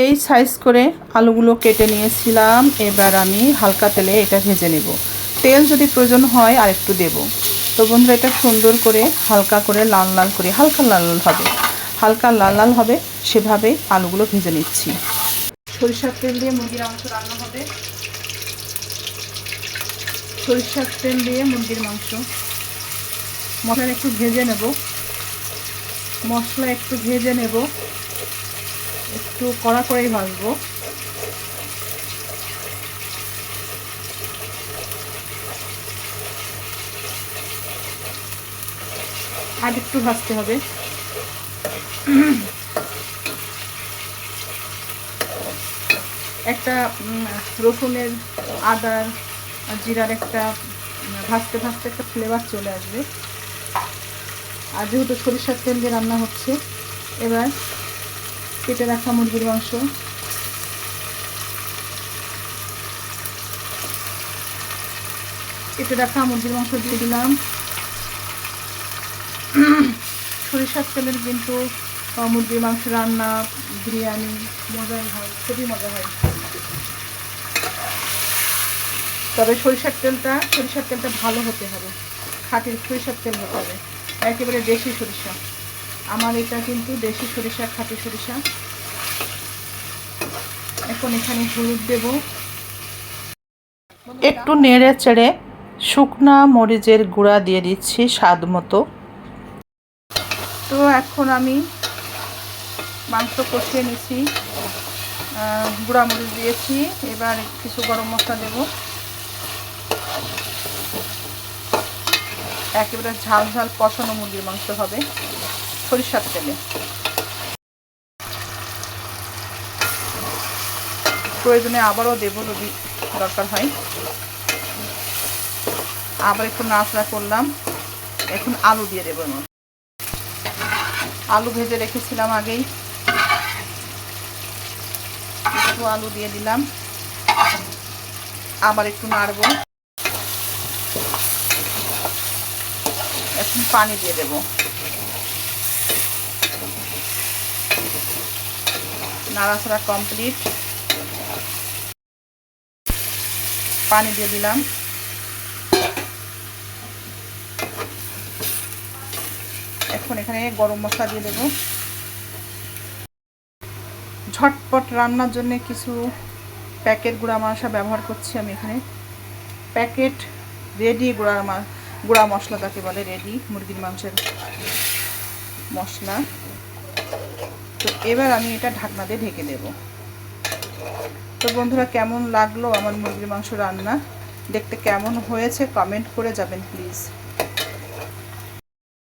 এই সাইজ করে আলুগুলো কেটে নিয়েছিলাম। এবার আমি হালকা তেলে এটা ভেজে নেব। তেল যদি প্রয়োজন হয় আর একটু দেব। তো বন্ধুরা, এটা সুন্দর করে হালকা করে লাল লাল করে, হালকা লাল লাল হবে। হালকা লাল লাল হবে, সেভাবে আলুগুলো ভেজে নিচ্ছি। সরিষার তেল দিয়ে মুরগির মাংস রান্না হবে। সরিষার তেল দিয়ে মুরগির মাংস। মশলা একটু ভেজে নেব। মশলা একটু ভেজে নেব। একটু কড়া করেই ভাজবো। আর একটু ভাজতে হবে। একটা রসুনের আদার জিরার একটা ভাজতে ভাজতে একটা ফ্লেভার চলে আসবে। আর যেহেতু সরিষার তেল দিয়ে রান্না হচ্ছে, এবার কেটে রাখা মুরগির মাংস। কেটে রাখা মুরগির মাংস দিয়ে দিলাম। সরিষার তেলের কিন্তু মুরগির মাংস রান্না, বিরিয়ানি, মজাই হয়, খুবই মজা হয়। তবে সরিষার তেলটা সরিষার তেলটা ভালো হতে হবে। খাটির সরিষার তেল হতে হবে। একেবারে দেশি সরিষা। আমার এটা কিন্তু দেশি সরিষা খাঁটি সরিষা। এখন এখানে হলুদ দেব। একটু নেড়ে চেড়ে শুকনা মরিচের গুঁড়া দিয়ে দিচ্ছি স্বাদ মতো। তো এখন আমি মাংস কষিয়ে নিচ্ছি গুঁড়া মরিচ দিয়েছি। এবার কিছু গরম মশলা দেব। একেবারে ঝাল ঝাল কষানো মুরগির মাংস হবে। সরিষার তেলে। প্রয়োজনে আবারও দেবো যদি দরকার হয়। আবার একটু নাচড়া করলাম। এখন আলু দিয়ে দেবো মধ্যে। আলু ভেজে রেখেছিলাম আগেই। একটু আলু দিয়ে দিলাম। আবার একটু নাড়বো। এখন পানি দিয়ে দেব। নাড়াচাড়া কমপ্লিট। পানি দিয়ে দিলাম। এখন এখানে গরম মশলা দিয়ে দেবো। ঝটপট রান্নার জন্য কিছু প্যাকেট গুঁড়া মশলা ব্যবহার করছি আমি এখানে। প্যাকেট রেডি গুঁড়া গুঁড়া মশলা তাকে বলে, রেডি মুরগির মাংসের মশলা। তো এবার আমি এটা ঢাকনা দিয়ে ঢেকে দেব। তো বন্ধুরা, কেমন লাগল আমার মুরগির মাংস রান্না? দেখতে কেমন হয়েছে? কমেন্ট করে যাবেন প্লিজ